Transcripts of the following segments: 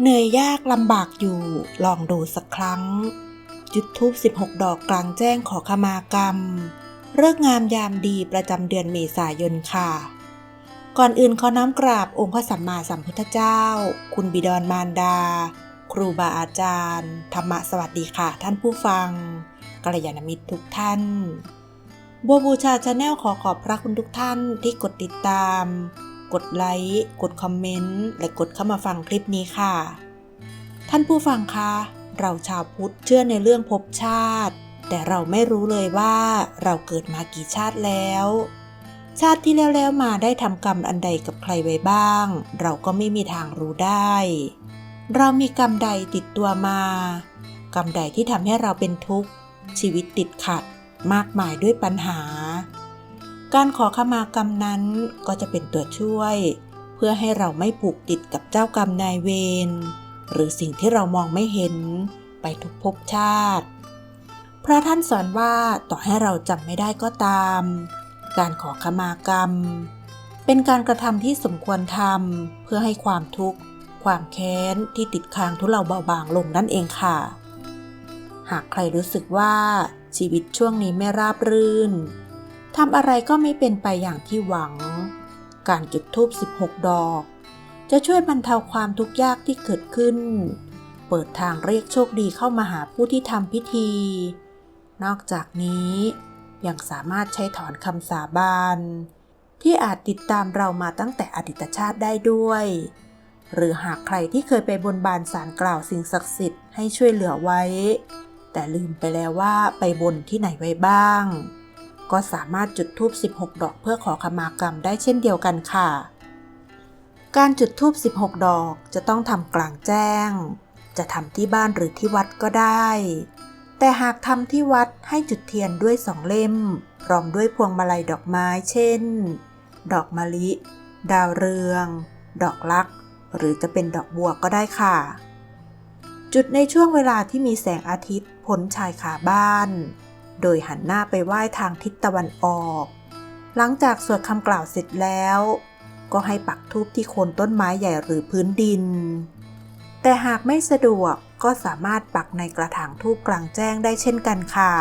เหนื่อยยากลำบากอยู่ ลองดูสักครั้ง จุดทูบ16 ดอกกลางแจ้งขอขมากรรม เลิกงามยามดีประจำเดือนเมษายนค่ะ ก่อนอื่นขอน้อมกราบองค์พระสัมมาสัมพุทธเจ้า คุณบิดรมารดา ครูบาอาจารย์ ธรรมะสวัสดีค่ะ ท่านผู้ฟังกัลยาณมิตรทุกท่านบัวบูชาชาแนลขอขอบพระคุณทุกท่านที่กดติดตาม กดไลค์ กดคอมเมนต์ และกดเข้ามาฟังคลิปนี้ค่ะ ท่านผู้ฟังคะ เราชาวพุทธเชื่อในเรื่องภพชาติ แต่เราไม่รู้เลยว่าเราเกิดมากี่ชาติแล้ว ชาติที่แล้วแล้วมาได้ทำกรรมอันใดกับใครไว้บ้าง เราก็ไม่มีทางรู้ได้ เรามีกรรมใดติดตัวมา กรรมใดที่ทำให้เราเป็นทุกข์ ชีวิตติดขัด มากมายด้วยปัญหา การขอขมากรรมนั้นก็จะเป็นตัวช่วย เพื่อให้เราไม่ผูกติดกับเจ้ากรรมนายเวรหรือสิ่งที่เรามองไม่เห็นไปทุกภพชาติ พระท่านสอนว่าต่อให้เราจำไม่ได้ก็ตาม การขอขมากรรม เป็นการกระทำที่สมควรทำเพื่อให้ความทุกข์ ความแค้นที่ติดค้างทุเลาเบาบางลงนั่นเองค่ะ หากใครรู้สึกว่าชีวิตช่วงนี้ไม่ราบรื่น ทำอะไรก็ไม่เป็นไปอย่างที่หวัง การจุดธูป16 ดอก จะช่วยบรรเทาความทุกข์ยากที่เกิดขึ้น เปิดทางเรียกโชคดีเข้ามาหาผู้ที่ทำพิธี นอกจากนี้ยังสามารถใช้ถอนคำสาบานที่อาจติดตามเรามาตั้งแต่อดีตชาติได้ด้วย หรือหากใครที่เคยไปบนบานสารกล่าวสิ่งศักดิ์สิทธิ์ให้ช่วยเหลือไว้ แต่ลืมไปแล้วว่าไปบนที่ไหนไว้บ้าง ก็สามารถจุดธูป 16 ดอกเพื่อขอขมากรรมได้เช่นเดียวกันค่ะ การจุดธูป 16 ดอกจะต้องทำกลางแจ้ง จะทำที่บ้านหรือที่วัดก็ได้ แต่หากทำที่วัดให้จุดเทียนด้วยสองเล่ม พร้อมด้วยพวงมาลัยดอกไม้ เช่น ดอกมะลิ ดาวเรือง ดอกลัก หรือจะเป็นดอกบัวก็ได้ค่ะ จุดในช่วงเวลาที่มีแสงอาทิตย์พ้นชายขาบ้าน โดยหันหน้าไปไหว้ทางทิศตะวันออก หลังจากสวดคำกล่าวเสร็จแล้ว ก็ให้ปักธูปที่โคนต้นไม้ใหญ่หรือพื้นดิน แต่หากไม่สะดวกก็สามารถปักในกระถางทูบกลางแจ้งได้เช่นกันค่ะ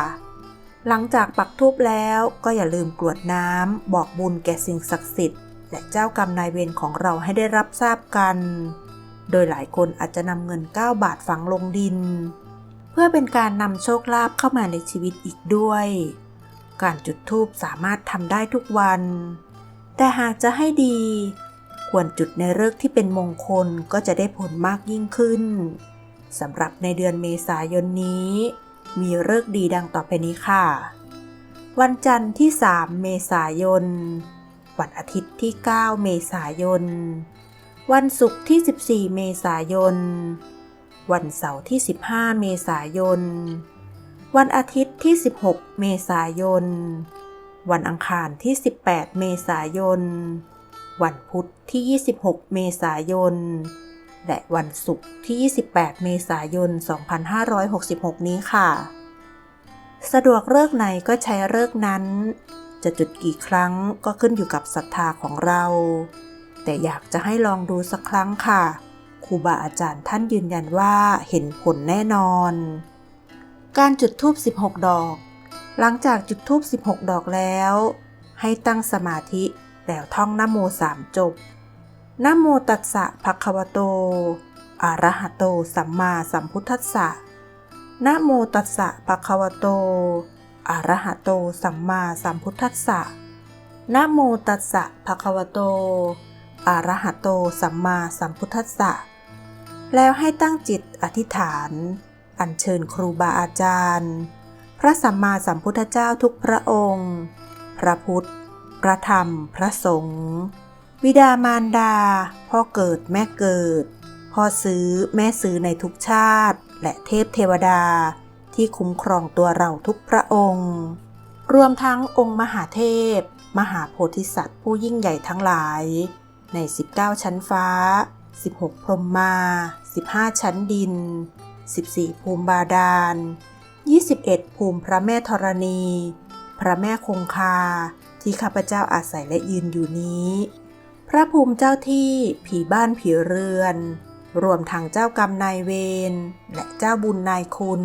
หลังจากปักทูบแล้วก็อย่าลืมกรวดน้ำบอกบุญแก่สิ่งศักดิ์สิทธิ์และเจ้ากรรมนายเวรของเราให้ได้รับทราบกัน โดยหลายคนอาจจะนำเงิน 9 บาทฝังลงดิน พื่อเป็นการนำโชคลาภเข้ามาในชีวิตอีกด้วย การจุดธูปสามารถทำได้ทุกวัน แต่หากจะให้ดี ควรจุดในฤกษ์ที่เป็นมงคลก็จะได้ผลมากยิ่งขึ้นสำหรับในเดือนเมษายนนี้ มีฤกษ์ดีดังต่อไปนี้ค่ะ วันจันทร์ที่ 3 เมษายน วันอาทิตย์ที่ 9 เมษายน วันศุกร์ที่ 14 เมษายน วันเสาร์ที่ 15 เมษายน วันอาทิตย์ที่ 16 เมษายน วันอังคารที่ 18 เมษายน วันพุธที่ 26 เมษายน และวันศุกร์ที่ 28 เมษายน 2566 นี้ค่ะ สะดวกเลิกไหนก็ใช้เลิกนั้น จะจุดกี่ครั้งก็ขึ้นอยู่กับศรัทธาของเรา แต่อยากจะให้ลองดูสักครั้งค่ะ ครูบาอาจารย์ท่านยืนยันว่าเห็นผลแน่นอน การจุดธูป 16 ดอก หลังจากจุดธูป 16 ดอกแล้ว ให้ตั้งสมาธิแล้วท่องนโมสามจบนโมตัสสะภะคะวะโต อะระหะโต สัมมาสัมพุทธัสสะนะโมตัสสะภะคะวะโต อะระหะโต สัมมาสัมพุทธัสสะนะโมตัสสะภะคะวะโต อะระหะโต สัมมาสัมพุทธัสสะ แล้วให้ตั้งจิตอธิษฐาน อัญเชิญครูบาอาจารย์ พระสัมมาสัมพุทธเจ้าทุกพระองค์ พระพุทธ พระธรรม พระสงฆ์ วิดามารดา พ่อเกิดแม่เกิด พ่อซื้อแม่ซื้อในทุกชาติ และเทพเทวดาที่คุ้มครองตัวเราทุกพระองค์ รวมทั้งองค์มหาเทพ มหาโพธิสัตว์ผู้ยิ่งใหญ่ทั้งหลาย ใน 19 ชั้นฟ้า 16 พรมมา 15 ชั้นดิน 14 ภูมิบาดาล 21 ภูมิพระแม่ธรณี พระแม่คงคา ที่ข้าพเจ้าอาศัยและยืนอยู่นี้ พระภูมิเจ้าที่ผีบ้านผีเรือน รวมทั้งเจ้ากรรมนายเวรและเจ้าบุญนายคุณ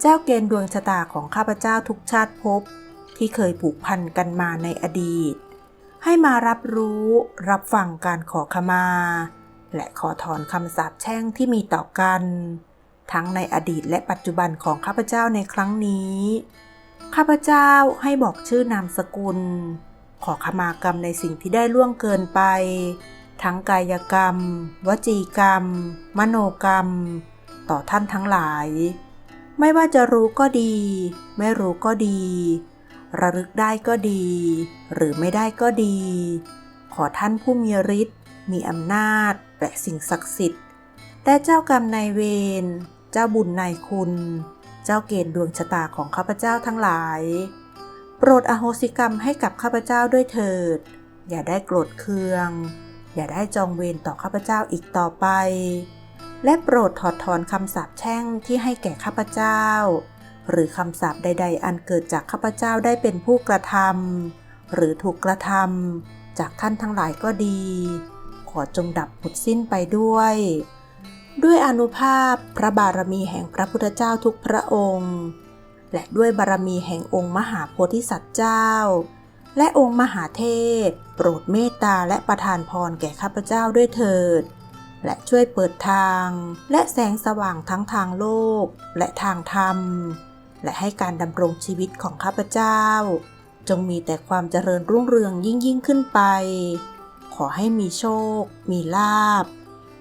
เจ้าเกณฑ์ดวงชะตาของข้าพเจ้าทุกชาติภพที่เคยผูกพันกันมาในอดีต ให้มารับรู้รับฟังการขอขมา และขอถอนคำสาปแช่งที่มีต่อกัน ทั้งในอดีตและปัจจุบันของข้าพเจ้าในครั้งนี้ ข้าพเจ้าให้บอกชื่อนามสกุล ขอขมากรรมในสิ่งที่ได้ล่วงเกินไป ทั้งกายกรรม วจีกรรม มโนกรรม ต่อท่านทั้งหลาย ไม่ว่าจะรู้ก็ดี ไม่รู้ก็ดี ระลึกได้ก็ดี หรือไม่ได้ก็ดี ขอท่านผู้มีฤทธิ์ มีอำนาจและสิ่งศักดิ์สิทธิ์แต่เจ้ากรรมนายเวร เจ้าบุญนายคุณ เจ้าเกณฑ์ดวงชะตาของข้าพเจ้าทั้งหลาย โปรดอโหสิกรรมให้กับข้าพเจ้าด้วยเถิด อย่าได้โกรธเคือง อย่าได้จองเวรต่อข้าพเจ้าอีกต่อไป และโปรดถอดถอนคำสาปแช่งที่ให้แก่ข้าพเจ้า หรือคำสาปใด ๆ อันเกิดจากข้าพเจ้าได้เป็นผู้กระทำหรือถูกกระทำจากท่านทั้งหลายก็ดี ขอจงดับหมดสิ้นไปด้วย ด้วยอนุภาพพระบารมีแห่งพระพุทธเจ้าทุกพระองค์ และด้วยบารมีแห่งองค์มหาโพธิสัตว์เจ้า และองค์มหาเทพ โปรดเมตตาและประทานพรแก่ข้าพเจ้าด้วยเถิด และช่วยเปิดทาง และแสงสว่างทั้งทางโลกและทางธรรม และให้การดำรงชีวิตของข้าพเจ้าจงมีแต่ความเจริญรุ่งเรืองยิ่งยิ่งขึ้นไป อให้มีโชค มีลาบ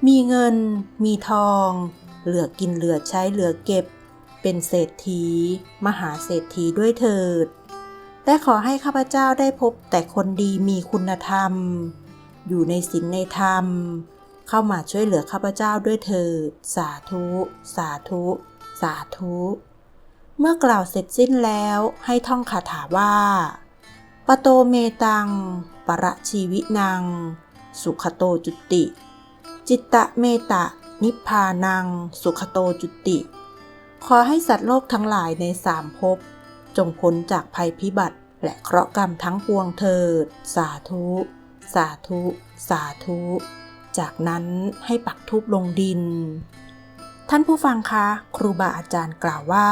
มีเงิน มีทอง เหลือกินเหลือใช้เหลือเก็บ เป็นเศรษฐี มหาเศรษฐีด้วยเถิด และขอให้ข้าพเจ้าได้พบแต่คนดีมีคุณธรรม อยู่ในศีลในธรรม เข้ามาช่วยเหลือข้าพเจ้าด้วยเถิด สาธุ สาธุ สาธุเมื่อกล่าวเสร็จสิ้นแล้วให้ท่องคาถาว่า ปโตเมตัง ประชีวินัง สุขโตจุติ จิตตะเมตะ นิพพานัง สุขโตจุติ ขอให้สัตว์โลกทั้งหลายในสามภพจงพ้นจากภัยพิบัติ และเคราะห์กรรมทั้งปวงเถิด สาธุ สาธุ สาธุ จากนั้นให้ปักทูบลงดิน ท่านผู้ฟังคะ ครูบาอาจารย์กล่าวว่า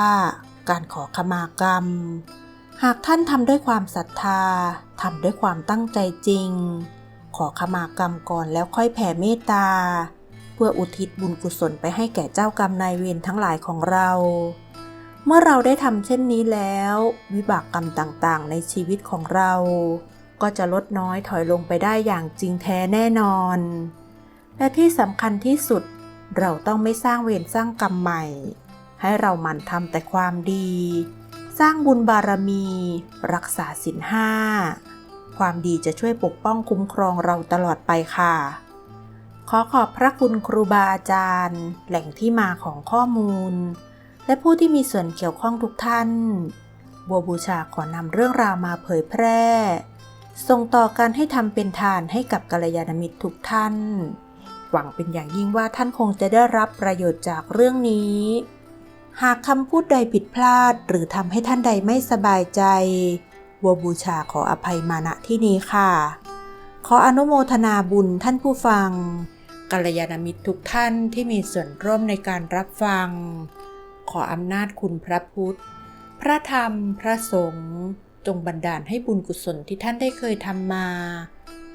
การขอขมากรรม หากท่านทำด้วยความศรัทธาทำด้วยความตั้งใจจริง ขอขมากรรมก่อนแล้วค่อยแผ่เมตตา เพื่ออุทิศบุญกุศลไปให้แก่เจ้ากรรมนายเวรทั้งหลายของเรา เมื่อเราได้ทำเช่นนี้แล้ว วิบากกรรมต่างๆ ในชีวิตของเรา ก็จะลดน้อยถอยลงไปได้อย่างจริงแท้แน่นอน และที่สำคัญที่สุดเราต้องไม่สร้างเวรสร้างกรรมใหม่ ให้เราหมั่นทำแต่ความดี สร้างบุญบารมี รักษาศีลห้า ความดีจะช่วยปกป้องคุ้มครองเราตลอดไปค่ะ ขอขอบพระคุณครูบาอาจารย์ แหล่งที่มาของข้อมูล และผู้ที่มีส่วนเกี่ยวข้องทุกท่าน บัวบูชาขอนำเรื่องราวมาเผยแพร่ ส่งต่อการให้ทำเป็นทานให้กับกัลยาณมิตรทุกท่าน หวังเป็นอย่างยิ่งว่าท่านคงจะได้รับประโยชน์จากเรื่องนี้ หากคำพูดใดผิดพลาด หรือทำให้ท่านใดไม่สบายใจบัวบูชาขออภัยมาณที่นี้ค่ะ ขออนุโมทนาบุญท่านผู้ฟังกัลยาณมิตรทุกท่านที่มีส่วนร่วมในการรับฟัง ขออำนาจคุณพระพุทธ พระธรรม พระสงฆ์จงบันดาลให้บุญกุศลที่ท่านได้เคยทำมา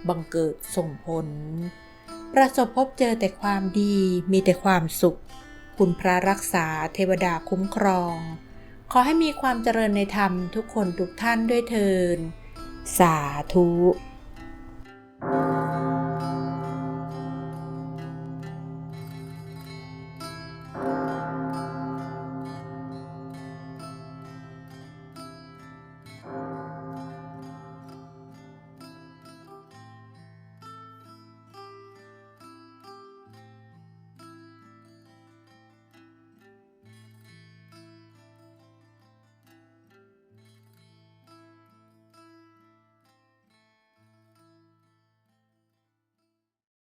บังเกิดส่งผล ประสบพบเจอแต่ความดีมีแต่ความสุข คุณพระรักษาเทวดาคุ้มครอง ขอให้มีความเจริญในธรรมทุกคนทุกท่านด้วยเทิน สาธุ